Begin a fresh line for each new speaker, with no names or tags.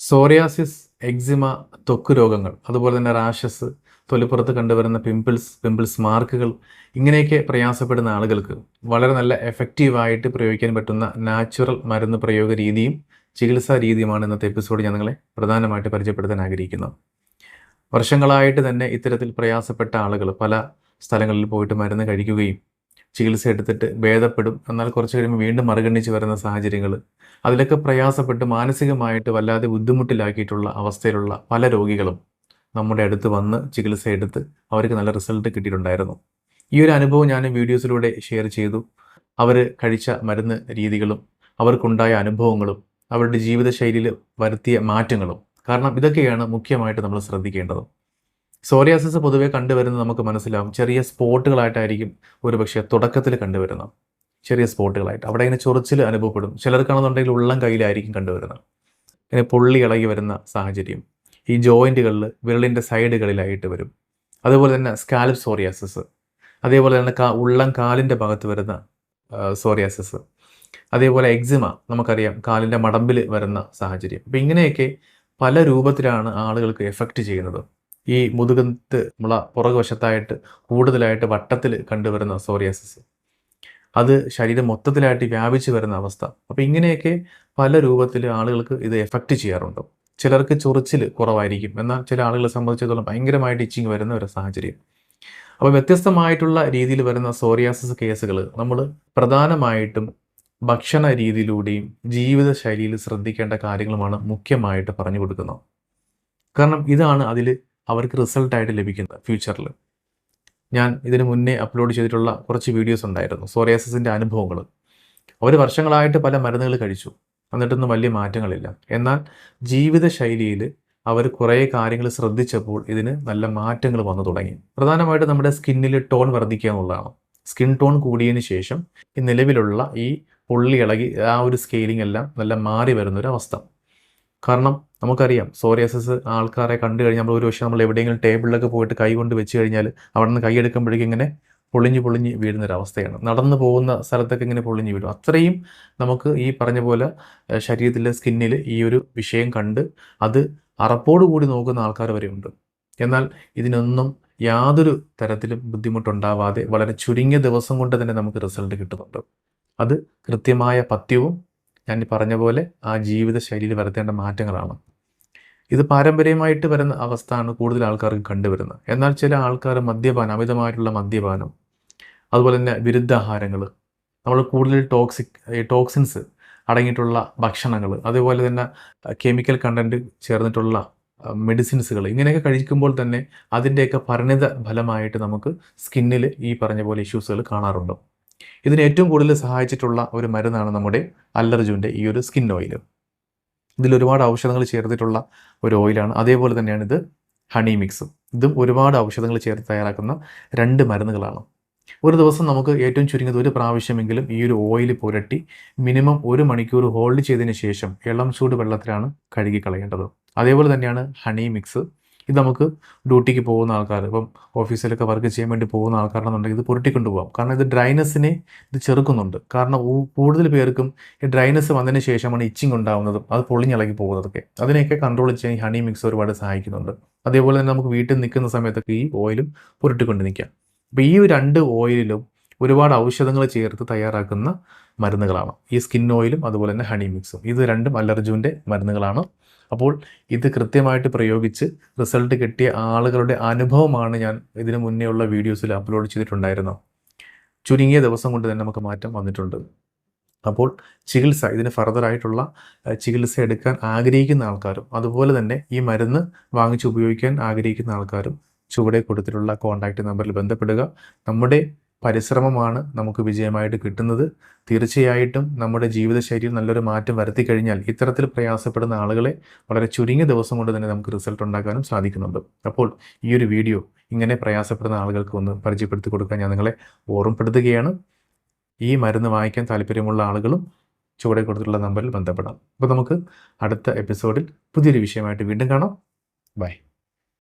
Psoriasis eczema ത്വക്ക് രോഗങ്ങൾ അതുപോലെ തന്നെ റാഷസ് തൊലിപ്പുറത്ത് കണ്ടുവരുന്ന പിമ്പിൾസ് പിമ്പിൾസ് മാർക്കുകൾ ഇങ്ങനെയൊക്കെ പ്രയാസപ്പെടുന്ന ആളുകൾക്ക് വളരെ നല്ല എഫക്റ്റീവായിട്ട് പ്രയോഗിക്കാൻ പറ്റുന്ന നാച്ചുറൽ മരുന്ന് പ്രയോഗ രീതിയും ചികിത്സാ രീതിയുമാണ് ഇന്നത്തെ എപ്പിസോഡ് ഞാൻ നിങ്ങളെ പ്രധാനമായിട്ട് പരിചയപ്പെടുത്താൻ ആഗ്രഹിക്കുന്നു. വർഷങ്ങളായിട്ട് തന്നെ ഇത്തരത്തിൽ പ്രയാസപ്പെട്ട ആളുകൾ പല സ്ഥലങ്ങളിൽ പോയിട്ട് മരുന്ന് കഴിക്കുകയും ചികിത്സ എടുത്തിട്ട് ഭേദപ്പെടും. എന്നാൽ കുറച്ച് കഴിയുമ്പോൾ വീണ്ടും മറുകണ്ണിച്ച് വരുന്ന സാഹചര്യങ്ങൾ. അതിലൊക്കെ പ്രയാസപ്പെട്ട് മാനസികമായിട്ട് വല്ലാതെ ബുദ്ധിമുട്ടിലാക്കിയിട്ടുള്ള അവസ്ഥയിലുള്ള പല രോഗികളും നമ്മുടെ അടുത്ത് വന്ന് ചികിത്സ എടുത്ത് അവർക്ക് നല്ല റിസൾട്ട് കിട്ടിയിട്ടുണ്ടായിരുന്നു. ഈ ഒരു അനുഭവം ഞാൻ വീഡിയോസിലൂടെ ഷെയർ ചെയ്തു. അവർ കഴിച്ച മരുന്ന് രീതികളും അവർക്കുണ്ടായ അനുഭവങ്ങളും അവരുടെ ജീവിതശൈലിയിൽ വരുത്തിയ മാറ്റങ്ങളും. കാരണം ഇതൊക്കെയാണ് മുഖ്യമായിട്ട് നമ്മൾ ശ്രദ്ധിക്കേണ്ടത്. സോറിയാസിസ് പൊതുവേ കണ്ടുവരുന്നത് നമുക്ക് മനസ്സിലാവും. ചെറിയ സ്പോട്ടുകളായിട്ടായിരിക്കും ഒരുപക്ഷെ തുടക്കത്തിൽ കണ്ടുവരുന്നത്. ചെറിയ സ്പോട്ടുകളായിട്ട്. അവിടെ ഇങ്ങനെ ചൊറിച്ചിൽ അനുഭവപ്പെടും. ചിലർക്കാണെന്നുണ്ടെങ്കിൽ ഉള്ളം കയ്യിലായിരിക്കും കണ്ടുവരുന്നത്. ഇങ്ങനെ പൊള്ളി ഇളകി വരുന്ന സാഹചര്യം. ഈ ജോയിന്റുകളിൽ വിരലിന്റെ സൈഡുകളിലായിട്ട് വരും. അതുപോലെ തന്നെ സ്കാലപ്പ് സോറിയാസിസ് അതേപോലെ തന്നെ കാ ഉള്ളം കാലിന്റെ ഭാഗത്ത് വരുന്ന സോറിയാസിസ് അതേപോലെ എക്സിമ നമുക്കറിയാം കാലിന്റെ മടമ്പിൽ വരുന്ന സാഹചര്യം. അപ്പം ഇങ്ങനെയൊക്കെ പല രൂപത്തിലാണ് ആളുകൾക്ക് എഫക്റ്റ് ചെയ്യുന്നത്. ഈ മുതുകത്ത് മുള പുറകുവശത്തായിട്ട് കൂടുതലായിട്ട് വട്ടത്തിൽ കണ്ടുവരുന്ന സോറിയാസിസ് അത് ശരീരം മൊത്തത്തിലായിട്ട് വ്യാപിച്ചു വരുന്ന അവസ്ഥ. അപ്പോൾ ഇങ്ങനെയൊക്കെ പല രൂപത്തിൽ ആളുകൾക്ക് ഇത് എഫക്റ്റ് ചെയ്യാറുണ്ട്. ചിലർക്ക് ചൊറിച്ചിൽ കുറവായിരിക്കും. എന്നാൽ ചില ആളുകളെ സംബന്ധിച്ചിടത്തോളം ഭയങ്കരമായിട്ട് ഇച്ചിങ് വരുന്ന ഒരു സാഹചര്യം. അപ്പോൾ വ്യത്യസ്തമായിട്ടുള്ള രീതിയിൽ വരുന്ന സോറിയാസിസ് കേസുകൾ നമ്മൾ പ്രധാനമായിട്ടും ഭക്ഷണ രീതിയിലൂടെയും ജീവിതശൈലിയിൽ ശ്രദ്ധിക്കേണ്ട കാര്യങ്ങളുമാണ് മുഖ്യമായിട്ട് പറഞ്ഞു കൊടുക്കുന്നത്. കാരണം ഇതാണ് അതിൽ അവർക്ക് റിസൾട്ടായിട്ട് ലഭിക്കുന്നത് ഫ്യൂച്ചറിൽ. ഞാൻ ഇതിന് മുന്നേ അപ്ലോഡ് ചെയ്തിട്ടുള്ള കുറച്ച് വീഡിയോസ് ഉണ്ടായിരുന്നു സോറിയാസിന്റെ അനുഭവങ്ങൾ. അവർ വർഷങ്ങളായിട്ട് പല മരുന്നുകൾ കഴിച്ചു എന്നിട്ടൊന്നും വലിയ മാറ്റങ്ങളില്ല. എന്നാൽ ജീവിതശൈലിയിൽ അവർ കുറേ കാര്യങ്ങൾ ശ്രദ്ധിച്ചപ്പോൾ ഇതിന് നല്ല മാറ്റങ്ങൾ വന്നു തുടങ്ങി. പ്രധാനമായിട്ട് നമ്മുടെ സ്കിന്നിൽ ടോൺ വർദ്ധിക്കുക എന്നുള്ളതാണ്. സ്കിൻ ടോൺ കൂടിയതിന് ശേഷം ഈ നിലവിലുള്ള ഈ പൊള്ളി ഇളകി ആ ഒരു സ്കെയിലിംഗ് എല്ലാം നല്ല മാറി വരുന്നൊരു അവസ്ഥ കാരണം നമുക്കറിയാം സോറിയാസിസ് ആൾക്കാരെ കണ്ടു കഴിഞ്ഞാൽ നമ്മൾ ഒരു പക്ഷേ നമ്മൾ എവിടെയെങ്കിലും ടേബിളിലൊക്കെ പോയിട്ട് കൈ കൊണ്ട് വെച്ച് കഴിഞ്ഞാൽ അവിടെ നിന്ന് കൈ എടുക്കുമ്പോഴേക്കും ഇങ്ങനെ പൊളിഞ്ഞ് പൊളിഞ്ഞ് വീഴുന്നൊരവസ്ഥയാണ്. നടന്നു പോകുന്ന സ്ഥലത്തൊക്കെ ഇങ്ങനെ പൊളിഞ്ഞ് വീഴും. അത്രയും നമുക്ക് ഈ പറഞ്ഞ പോലെ ശരീരത്തിലെ സ്കിന്നിൽ ഈ ഒരു വിഷയം കണ്ട് അത് കൂടി നോക്കുന്ന ആൾക്കാർ ഉണ്ട്. എന്നാൽ ഇതിനൊന്നും യാതൊരു തരത്തിലും ബുദ്ധിമുട്ടുണ്ടാവാതെ വളരെ ചുരുങ്ങിയ ദിവസം കൊണ്ട് തന്നെ നമുക്ക് റിസൾട്ട് കിട്ടുന്നുണ്ട്. അത് കൃത്യമായ പഥ്യവും ഞാൻ പറഞ്ഞ പോലെ ആ ജീവിത ശൈലിയിൽ വരുത്തേണ്ട മാറ്റങ്ങളാണ്. ഇത് പാരമ്പര്യമായിട്ട് വരുന്ന അവസ്ഥയാണ് കൂടുതൽ ആൾക്കാർക്ക് കണ്ടുവരുന്നത്. എന്നാൽ ചില ആൾക്കാർ മദ്യപാനം അമിതമായിട്ടുള്ള മദ്യപാനം അതുപോലെ തന്നെ വിരുദ്ധാഹാരങ്ങൾ നമ്മൾ കൂടുതൽ ടോക്സിക് ടോക്സിൻസ് അടങ്ങിയിട്ടുള്ള ഭക്ഷണങ്ങൾ അതേപോലെ തന്നെ കെമിക്കൽ കണ്ടന്റ് ചേർന്നിട്ടുള്ള മെഡിസിൻസുകൾ ഇങ്ങനെയൊക്കെ കഴിക്കുമ്പോൾ തന്നെ അതിന്റെയൊക്കെ പരിണിത ഫലമായിട്ട് നമുക്ക് സ്കിന്നിൽ ഈ പറഞ്ഞ പോലെ ഇഷ്യൂസുകൾ കാണാറുണ്ട്. ഇതിന് ഏറ്റവും കൂടുതൽ സഹായിച്ചിട്ടുള്ള ഒരു മരുന്നാണ് നമ്മുടെ അല്ലർജുന്റെ ഈ ഒരു സ്കിൻ ഓയിൽ. ഇതിൽ ഒരുപാട് ഔഷധങ്ങൾ ചേർത്തിട്ടുള്ള ഒരു ഓയിലാണ്. അതേപോലെ തന്നെയാണ് ഇത് ഹണി മിക്സ്. ഇതും ഒരുപാട് ഔഷധങ്ങൾ ചേർത്ത് തയ്യാറാക്കുന്ന രണ്ട് മരുന്നുകളാണ്. ഒരു ദിവസം നമുക്ക് ഏറ്റവും ചുരുങ്ങിയത് ഒരു പ്രാവശ്യമെങ്കിലും ഈ ഒരു ഓയിൽ പുരട്ടി മിനിമം ഒരു മണിക്കൂർ ഹോൾഡ് ചെയ്തതിന് ശേഷം ഇളം ചൂട് വെള്ളത്തിലാണ് കഴുകി കളയേണ്ടത്. അതേപോലെ തന്നെയാണ് ഹണി മിക്സ്. ഇത് നമുക്ക് ഡ്യൂട്ടിക്ക് പോകുന്ന ആൾക്കാർ ഇപ്പം ഓഫീസിലൊക്കെ വർക്ക് ചെയ്യാൻ വേണ്ടി പോകുന്ന ആൾക്കാരാണെന്നുണ്ടെങ്കിൽ ഇത് പുരട്ടിക്കൊണ്ട് പോകാം കാരണം ഇത് ഡ്രൈനസ്സിനെ ഇത് ചെറുക്കുന്നുണ്ട്. കാരണം കൂടുതൽ പേർക്കും ഈ ഡ്രൈനസ് വന്നതിന് ശേഷമാണ് ഇച്ചിങ് ഉണ്ടാകുന്നതും അത് പൊളിഞ്ഞിളകി പോകുന്നതൊക്കെ. അതിനെയൊക്കെ കൺട്രോൾ ചെയ്യാൻ ഹണി മിക്സ് ഒരുപാട് സഹായിക്കുന്നുണ്ട്. അതേപോലെ തന്നെ നമുക്ക് വീട്ടിൽ നിൽക്കുന്ന സമയത്തൊക്കെ ഈ ഓയിലും പുരട്ടിക്കൊണ്ട് നിൽക്കാം. അപ്പോൾ ഈ രണ്ട് ഓയിലിലും ഒരുപാട് ഔഷധങ്ങൾ ചേർത്ത് തയ്യാറാക്കുന്ന മരുന്നുകളാണ്. ഈ സ്കിൻ ഓയിലും അതുപോലെ തന്നെ ഹണി മിക്സും ഇത് രണ്ടും അലർജുവിന്റെ മരുന്നുകളാണ്. അപ്പോൾ ഇത് കൃത്യമായിട്ട് പ്രയോഗിച്ച് റിസൾട്ട് കിട്ടിയ ആളുകളുടെ അനുഭവമാണ് ഞാൻ ഇതിനു മുന്നേ ഉള്ള വീഡിയോസിൽ അപ്ലോഡ് ചെയ്തിട്ടുണ്ടായിരുന്നു ചുരുങ്ങിയ ദിവസം കൊണ്ട് തന്നെ നമുക്ക് മാറ്റം വന്നിട്ടുണ്ട്. അപ്പോൾ ചികിത്സ ഇതിന് ഫർദറായിട്ടുള്ള ചികിത്സ എടുക്കാൻ ആഗ്രഹിക്കുന്ന ആൾക്കാരും അതുപോലെ തന്നെ ഈ മരുന്ന് വാങ്ങിച്ച് ഉപയോഗിക്കാൻ ആഗ്രഹിക്കുന്ന ആൾക്കാരും ചുവടെ കൊടുത്തിട്ടുള്ള കോൺടാക്റ്റ് നമ്പറിൽ ബന്ധപ്പെടുക. നമ്മുടെ പരിശ്രമമാണ് നമുക്ക് വിജയമായിട്ട് കിട്ടുന്നത്. തീർച്ചയായിട്ടും നമ്മുടെ ജീവിതശൈലിയിൽ നല്ലൊരു മാറ്റം വരുത്തി കഴിഞ്ഞാൽ ഇത്തരത്തിൽ പ്രയാസപ്പെടുന്ന ആളുകളെ വളരെ ചുരുങ്ങിയ ദിവസം കൊണ്ട് തന്നെ നമുക്ക് റിസൾട്ട് ഉണ്ടാക്കാനും സാധിക്കുന്നുണ്ട്. അപ്പോൾ ഈ ഒരു വീഡിയോ ഇങ്ങനെ പ്രയാസപ്പെടുന്ന ആളുകൾക്ക് ഒന്ന് പരിചയപ്പെടുത്തി കൊടുക്കാൻ ഞാൻ നിങ്ങളെ ഓർമ്മപ്പെടുത്തുകയാണ്. ഈ മരുന്ന് വാങ്ങിക്കാൻ താല്പര്യമുള്ള ആളുകളും ചുവടെ കൊടുത്തിട്ടുള്ള നമ്പറിൽ ബന്ധപ്പെടാം. അപ്പോൾ നമുക്ക് അടുത്ത എപ്പിസോഡിൽ പുതിയൊരു വിഷയമായിട്ട് വീണ്ടും കാണാം. ബൈ